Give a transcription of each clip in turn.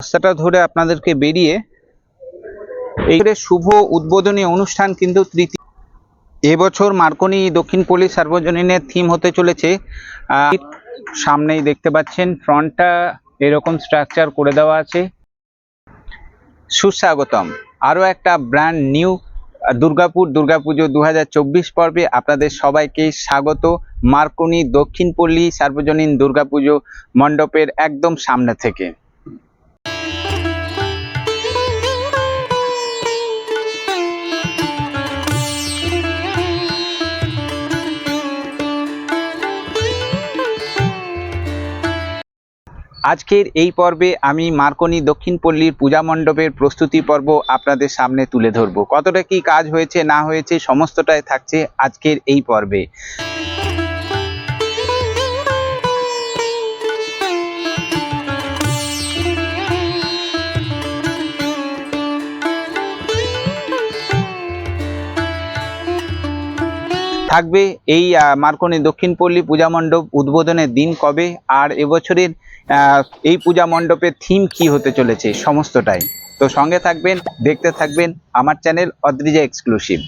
রাস্তাটা ধরে আপনাদেরকে বেরিয়ে এই শুভ উদ্বোধনী অনুষ্ঠান কিন্তু তৃতীয়। এবছর মার্কনি দক্ষিণ পল্লী সার্বজনীনের থিম হতে চলেছে সামনেই দেখতে পাচ্ছেন ফ্রন্টটা এরকম স্ট্রাকচার করে দেওয়া আছে। সুস্বাগতম। আরও একটা ব্র্যান্ড নিউ দুর্গাপুর, দুর্গাপুজো দু হাজার চব্বিশ পর্বে আপনাদের সবাইকে স্বাগত। মার্কনি দক্ষিণ পল্লী সার্বজনীন দুর্গাপুজো মণ্ডপের একদম সামনে থেকে। আজকের এই পর্বে আমি মার্কনি দক্ষিণ পল্লীর পূজা মণ্ডপের প্রস্তুতি পর্ব আপনাদের সামনে তুলে ধরব। কতটা কি কাজ হয়েছে, না হয়েছে, সমস্তটাই থাকছে আজকের এই পর্বে। থাকবে এই মার্কনি দক্ষিণ পল্লী পূজা মণ্ডপ উদ্বোধনের দিন কবে? আর এবছরের এই পূজা মণ্ডপের থিম কি হতে চলেছে সমস্তটাই? তো সঙ্গে থাকবেন, দেখতে থাকবেন আমার চ্যানেল অদ্রিজা এক্সক্লুসিভ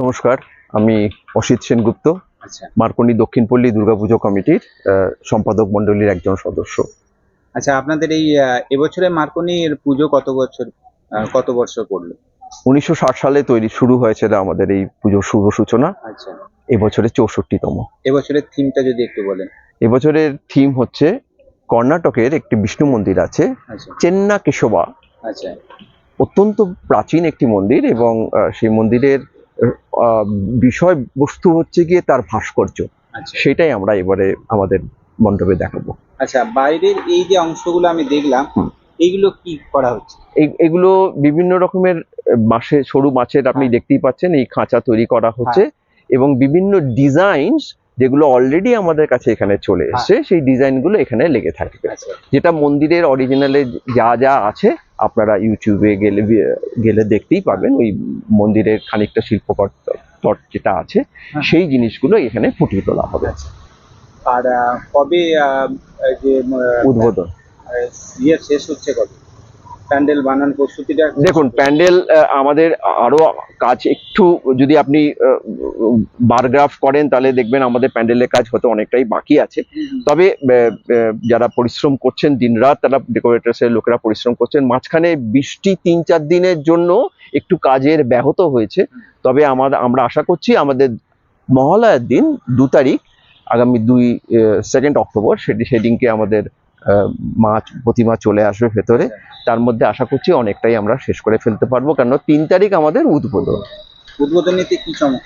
নমস্কার। আমি অসিত সেনগুপ্ত আচ্ছা। মার্কনি দক্ষিণপল্লী দুর্গাপুজো কমিটির সম্পাদক মণ্ডলীর একজন সদস্য। আচ্ছা আপনাদের এই আহ, এবছরের মার্কনির পুজো কত বছর কত বছর পড়ল? উনিশশো সালে তৈরি শুরু হয়েছিল আমাদের এই পুজোর শুভ সূচনা। আচ্ছা। এবছরে চৌষট্টিতম। এবছরের থিমটা যদি একটু বলেন। এবছরের থিম হচ্ছে কর্ণাটকের একটি বিষ্ণু মন্দির আছে আচ্ছা। চেন্না কেশবা আচ্ছা। অত্যন্ত প্রাচীন একটি মন্দির এবং সেই মন্দিরের বিষয়বস্তু হচ্ছে গিয়ে তার ভাস্কর্য। আচ্ছা। সেটাই আমরা এবারে আমাদের মণ্ডপে দেখাবো। আচ্ছা বাইরের এই যে অংশগুলো আমি দেখলাম। এইগুলো কি করা হচ্ছে? এগুলো বিভিন্ন রকমের মাসে সরু মাছের আপনি হ্যাঁ। দেখতেই পাচ্ছেন এই খাঁচা তৈরি করা হচ্ছে এবং বিভিন্ন ডিজাইনস যেগুলো অলরেডি আমাদের কাছে এখানে চলে এসেছে সেই ডিজাইনগুলো এখানে লেগে থাকবে। আচ্ছা। যেটা মন্দিরের অরিজিনালে যা যা আছে আপনারা ইউটিউবে গেলে গেলে দেখতেই পাবেন ওই মন্দিরের খানিকটা শিল্পকর তট যেটা আছে হ্যাঁ। সেই জিনিসগুলো এখানে ফুটিয়ে তোলা হবে। আচ্ছা। আর কবে যে উদ্বোধন। ইয়ে শেষ হচ্ছে কবে? প্যান্ডেল বানান প্রস্তুতিটা? দেখুন প্যান্ডেল আমাদের আরও কাজ একটু যদি আপনি বারগ্রাফ করেন তাহলে দেখবেন আমাদের প্যান্ডেলের কাজ হতে অনেকটাই বাকি আছে। তবে যারা পরিশ্রম করছেন দিনরাত তারা ডেকোরেটার্সের লোকেরা পরিশ্রম করছেন। মাঝখানে বৃষ্টি তিন চার দিনের জন্য একটু কাজের ব্যাহত হয়েছে। তবে আমাদের আমরা আশা করছি আমাদের মহালয়ার দিন দু তারিখ আগামী দুই সেকেন্ড অক্টোবর সেটি সেদিনকে আমাদের মাছ প্রতিমা চলে আসবে ভেতরে তার মধ্যে আশা করছি অনেকটাই আমরা শেষ করে ফেলতে পারব কেন তিন তারিখ আমাদের উদ্বোধন। উদ্বোধনীতে কি চমক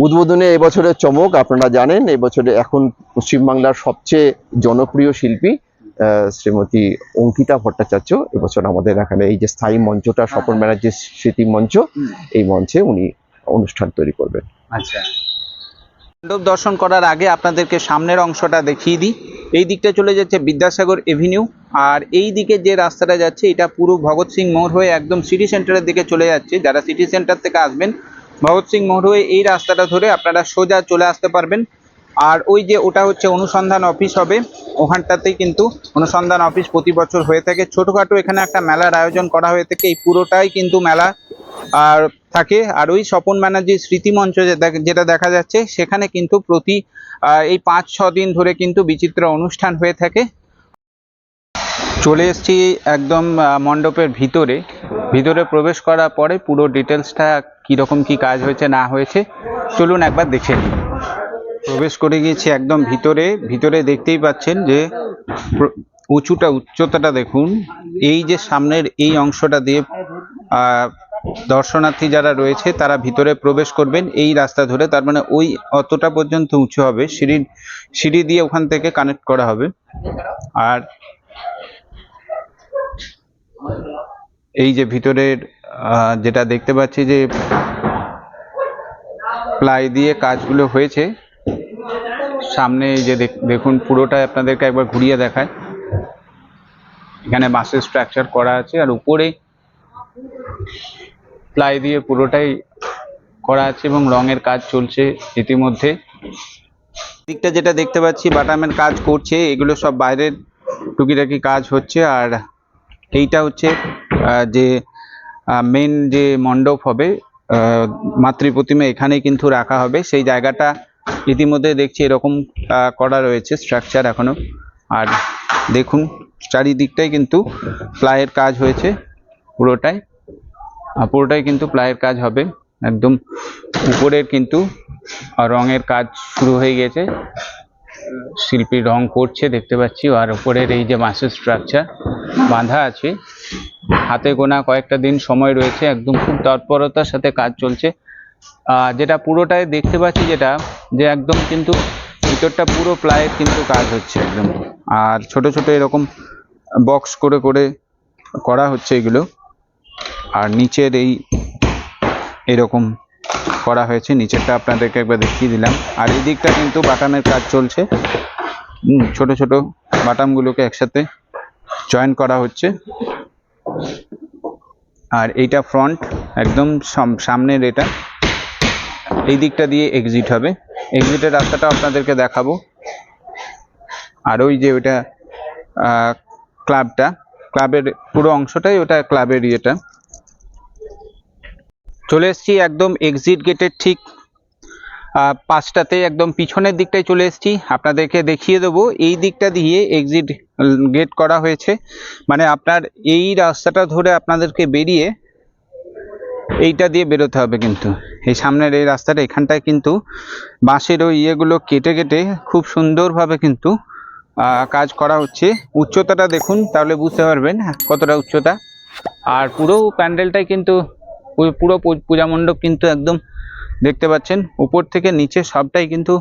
উদ্বোধনে এবছরের চমক আপনারা জানেন এবছরে এখন পশ্চিমবাংলার সবচেয়ে জনপ্রিয় শিল্পী আহ, শ্রীমতী অঙ্কিতা ভট্টাচার্য এবছর আমাদের এখানে এই যে স্থায়ী মঞ্চটা স্বপন ব্যানার্জির স্মৃতি মঞ্চ এই মঞ্চে উনি অনুষ্ঠান তৈরি করবেন। আচ্ছা। মণ্ডপ দর্শন করার আগে আপনাদেরকে সামনের অংশটা দেখিয়ে দিই। এই দিকটা চলে যাচ্ছে বিদ্যাসাগর এভিনিউ আর এই দিকে যে রাস্তাটা যাচ্ছে, এটা পুরো ভগৎ সিং মোড় হয়ে একদম সিটি সেন্টারের দিকে চলে যাচ্ছে। যারা সিটি সেন্টার থেকে আসবেন, ভগৎ সিং মোড় হয়ে এই রাস্তাটা ধরে আপনারা সোজা চলে আসতে পারবেন। আর ওই যে ওটা হচ্ছে অনুসন্ধান অফিস হবে, ওখানটাতেই কিন্তু অনুসন্ধান অফিস প্রতি বছর হয়ে থাকে। ছোটোখাটো এখানে একটা মেলার আয়োজন করা হয়ে থাকে। এই পুরোটাই কিন্তু মেলা আর থাকে। আর ওই স্বপন ব্যানার্জির স্মৃতিমঞ্চ যেটা দেখা যাচ্ছে, সেখানে কিন্তু প্রতি এই পাঁচ, ছ দিন ধরে কিন্তু বিচিত্র অনুষ্ঠান হয়ে থাকে। চলে এসেছি একদম মণ্ডপের ভিতরে। ভিতরে প্রবেশ করার পরে পুরো ডিটেলসটা কীরকম কি কাজ হয়েছে, না হয়েছে, চলুন একবার দেখে নিই। প্রবেশ করে গিয়েছি একদম ভিতরে। ভিতরে দেখতেই পাচ্ছেন যে উঁচুটা, উচ্চতাটা দেখুন। এই যে সামনের এই অংশটা দিয়ে দর্শনার্থী যারা রয়েছে, তারা ভিতরে প্রবেশ করবেন এই রাস্তা ধরে। তার মানে ওই অতটা পর্যন্ত উঁচু হবে। সিঁড়ি সিঁড়ি দিয়ে ওখান থেকে কানেক্ট করা হবে। আর এই যে ভিতরের যেটা দেখতে পাচ্ছি যে প্লাই দিয়ে কাজগুলো হয়েছে। সামনে যে দেখ- দেখুন পুরোটাই আপনাদেরকে একবার ঘুরিয়ে দেখায়। এখানে বাঁশের স্ট্রাকচার করা আছে। আর উপরে প্লাই দিয়ে পুরোটাই করা আছে এবং রঙের কাজ চলছে ইতিমধ্যে। দিকটা যেটা দেখতে পাচ্ছি, বাটামের কাজ করছে, এগুলো সব বাইরের টুকিটাকি কাজ হচ্ছে। আর এইটা হচ্ছে যে মেন যে মণ্ডপ হবে মাতৃ প্রতিমা এখানেই কিন্তু রাখা হবে। সেই জায়গাটা ইতিমধ্যে দেখছি এরকম করা রয়েছে স্ট্রাকচার এখনও। আর দেখুন, চারিদিকটাই কিন্তু প্লাইয়ের কাজ হয়েছে পুরোটাই। পুরোটাই কিন্তু প্লাইয়ের কাজ হবে। একদম উপরের কিন্তু রঙের কাজ শুরু হয়ে গেছে। শিল্পী রং করছে, দেখতে পাচ্ছি। আর উপরের এই যে মাসের স্ট্রাকচার বাঁধা আছে, হাতে গোনা কয়েকটা দিন সময় রয়েছে। একদম খুব তৎপরতার সাথে কাজ চলছে। যেটা পুরোটাই দেখতে পাচ্ছি যেটা, যে একদম কিন্তু ভিতরটা পুরো প্লায়ের কিন্তু কাজ হচ্ছে একদম। আর ছোট ছোট এরকম বক্স করে করে করা হচ্ছে এগুলো। আর নিচের এই এরকম করা হয়েছে, নিচেরটা আপনাদেরকে একবার দেখিয়ে দিলাম। আর এই দিকটা কিন্তু বাটামের কাজ চলছে। ছোট ছোট বাটামগুলোকে একসাথে জয়েন করা হচ্ছে। আর এইটা ফ্রন্ট, একদম সাম- সামনের এটা। এই দিকটা দিয়ে এক্সিট হবে। এক্সিটের রাস্তাটা আপনাদেরকে দেখাবো। আর ওই যে ওইটা ক্লাবটা ক্লাবের পুরো অংশটাই ওটা ক্লাবের ইয়েটা। চলে এসেছি একদম এক্সিট গেটের ঠিক পাঁচটাতে একদম পিছনের দিকটায় চলে এসেছি। আপনাদেরকে দেখিয়ে দেবো, এই দিকটা দিয়ে এক্সিট গেট করা হয়েছে। মানে আপনার এই রাস্তাটা ধরে আপনাদেরকে বেরিয়ে এইটা দিয়ে বেরোতে হবে কিন্তু। এই সামনের এই রাস্তাটা, এখানটায় কিন্তু বাঁশের ওই ইয়েগুলো কেটে কেটে খুব সুন্দরভাবে কিন্তু কাজ করা হচ্ছে। উচ্চতাটা দেখুন, তাহলে বুঝতে পারবেন কতটা উচ্চতা। আর পুরো প্যান্ডেলটাই কিন্তু পুরো পূজা মণ্ডপ কিন্তু একদম দেখতে পাচ্ছেন। উপর থেকে নিচে সবটাই কিন্তু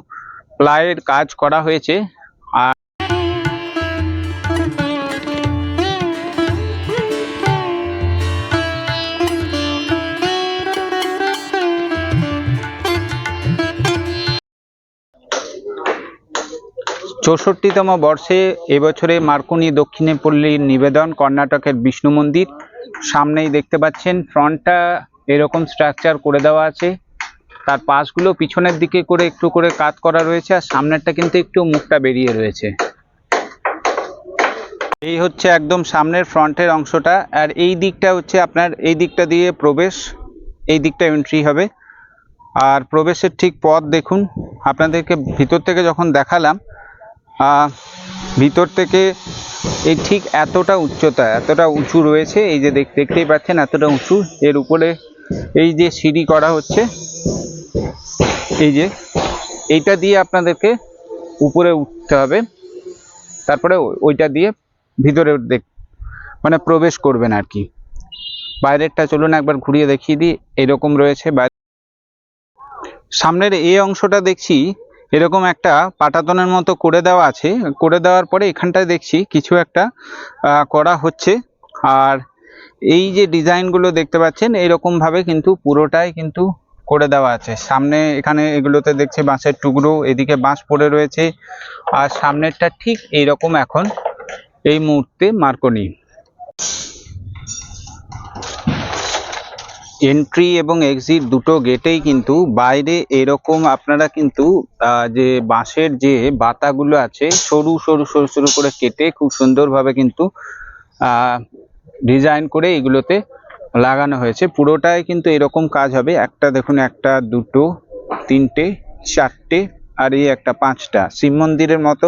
প্লাইয়ের কাজ করা হয়েছে। আর চৌষট্টিতম বর্ষে এবছরে মার্কনি দক্ষিণে পল্লীর নিবেদন কর্ণাটকের বিষ্ণু মন্দির। সামনেই দেখতে পাচ্ছেন, ফ্রন্টটা এরকম স্ট্রাকচার করে দেওয়া আছে। তার পাশগুলো পিছনের দিকে করে একটু করে কাত করা রয়েছে আর সামনেরটা কিন্তু একটু মুখটা বেরিয়ে রয়েছে। এই হচ্ছে একদম সামনের ফ্রন্টের অংশটা আর এই দিকটা হচ্ছে আপনার, এই দিকটা দিয়ে প্রবেশ, এই দিকটা এন্ট্রি হবে। আর প্রবেশের ঠিক পথ দেখুন, আপনাদেরকে ভিতর থেকে যখন দেখালাম ভিতর থেকে এই ঠিক এতটা উচ্চতা, এতটা উঁচু রয়েছে, এই যে দেখ- দেখতেই পাচ্ছেন এতটা উঁচু, এর উপরে এই যে সিঁড়ি করা হচ্ছে, এই যে এইটা দিয়ে আপনাদেরকে উপরে উঠতে হবে, তারপরে ওইটা দিয়ে ভিতরে দেখ মানে প্রবেশ করবেন আর কি। বাইরেরটা চলুন একবার ঘুরিয়ে দেখিয়ে দিই, এরকম রয়েছে বাইরে সামনের এই অংশটা দেখছি এরকম একটা পাটাতনের মতো করে দেওয়া আছে। করে দেওয়ার পরে এখানটায় দেখছি কিছু একটা করা হচ্ছে। আর এই যে ডিজাইনগুলো দেখতে পাচ্ছেন, এইরকম ভাবে কিন্তু পুরোটাই কিন্তু করে দেওয়া আছে। সামনে এখানে এগুলোতে দেখছি বাঁশের টুকরো, এদিকে বাঁশ পড়ে রয়েছে। আর সামনেরটা ঠিক এইরকম এখন, এই মুহূর্তে মার্কনি এন্ট্রি এবং এক্সিট দুটো গেটেই কিন্তু বাইরে এরকম আপনারা কিন্তু যে বাঁশের যে বাতাগুলো আছে, সরু সরু সরু সরু করে কেটে খুব সুন্দরভাবে কিন্তু ডিজাইন করে এগুলোতে লাগানো হয়েছে। পুরোটাই কিন্তু এরকম কাজ হবে। একটা দেখুন, একটা, দুটো, তিনটে, চারটে, আর এই একটা পাঁচটা। শিব মন্দিরের মতো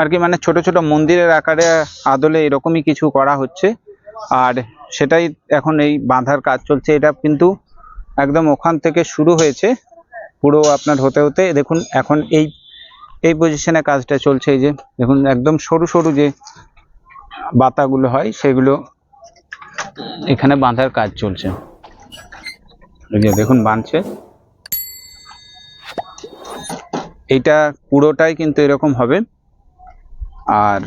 আর কি মানে ছোট ছোট মন্দিরের আকারে, আদলে এরকমই কিছু করা হচ্ছে। আর সেটাই এখন এই বাঁধার কাজ চলছে। এটা কিন্তু একদম ওখান থেকে শুরু হয়েছে। পুরো আপনার হতে হতে দেখুন, এখন এই এই পজিশনে কাজটা চলছে এই যে, দেখুন একদম সরু সরু যে বাতাগুলো হয়, সেগুলো এখানে বাঁধার কাজ চলছে। এই যে দেখুন বাঁধছে। এইটা পুরোটাই কিন্তু এরকম হবে। আর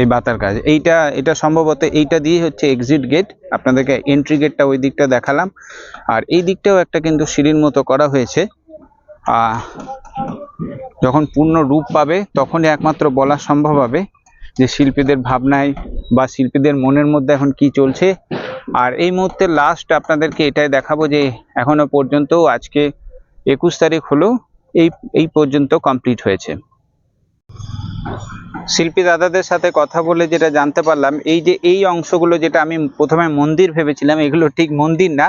এই বাতার কাজ। এইটা, এটা সম্ভবত এইটা দিয়ে হচ্ছে এক্সিট গেট আপনাদেরকে এন্ট্রি গেটটা ওই দিকটা দেখালাম। আর এই দিকটাও একটা কিন্তু সিঁড়ির মতো করা হয়েছে। যখন পূর্ণ রূপ পাবে, তখনই একমাত্র বলা সম্ভব হবে যে শিল্পীদের ভাবনায় বা শিল্পীদের মনের মধ্যে এখন কি চলছে। আর এই মুহূর্তে লাস্ট আপনাদেরকে এটাই দেখাবো যে এখনও পর্যন্ত আজকে একুশ তারিখ হলো, এই এই পর্যন্ত কমপ্লিট হয়েছে। শিল্পী দাদাদের সাথে কথা বলে যেটা জানতে পারলাম, এই যে এই অংশগুলো যেটা আমি প্রথমে মন্দির ভেবেছিলাম, এগুলো ঠিক মন্দির না,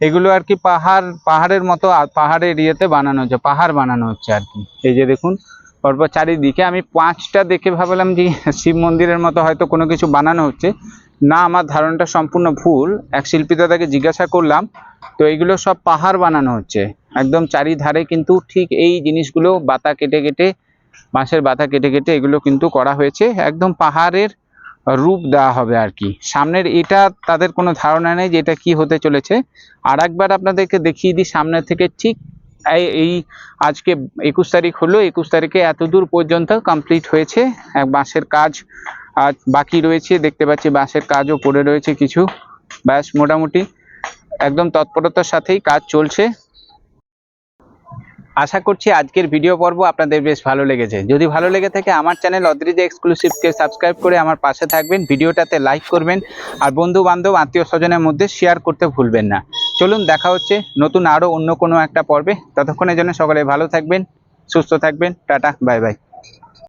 এগুলো আর কি পাহাড়, পাহাড়ের মতো পাহাড়ের ইয়েতে বানানো হচ্ছে, পাহাড় বানানো হচ্ছে আর কি। এই যে দেখুন, পরপর চারিদিকে আমি পাঁচটা দেখে ভাবলাম যে শিব মন্দিরের মতো হয়তো কোনো কিছু বানানো হচ্ছে। না, আমার ধারণাটা সম্পূর্ণ ভুল। এক শিল্পী দাদাকে জিজ্ঞাসা করলাম, তো এইগুলো সব পাহাড় বানানো হচ্ছে। একদম চারিধারে কিন্তু ঠিক এই জিনিসগুলো বাতা কেটে কেটে বাঁশের বাতা কেটে কেটে এগুলো কিন্তু করা হয়েছে। একদম পাহাড়ের রূপ দেওয়া হবে আর কি। সামনের এটা তাদের কোনো ধারণা নেই যে এটা কি হতে চলেছে। আর একবার আপনাদেরকে দেখিয়ে দিই সামনে থেকে ঠিক এই- আজকে একুশ তারিখ হলো। একুশ তারিখে এত দূর পর্যন্ত কমপ্লিট হয়েছে। বাঁশের কাজ আর বাকি রয়েছে। দেখতে পাচ্ছি বাঁশের কাজও পড়ে রয়েছে কিছু। ব্যাস, মোটামুটি একদম তৎপরতার সাথেই কাজ চলছে। আশা করছি আজকের ভিডিও পর্ব আপনাদের বেশ ভালো লেগেছে। যদি ভালো লেগে থাকে আমার চ্যানেল অদ্রিজ এক্সক্লুসিভকে সাবস্ক্রাইব করে আমার পাশে থাকবেন, ভিডিওটাতে লাইক করবেন, আর বন্ধু বান্ধব আত্মীয় স্বজনের মধ্যে শেয়ার করতে ভুলবেন না। চলুন, দেখা হচ্ছে নতুন আরও অন্য কোনো একটা পর্বে। ততক্ষণের জন্য সকলে ভালো থাকবেন, সুস্থ থাকবেন, টাটা বাই বাই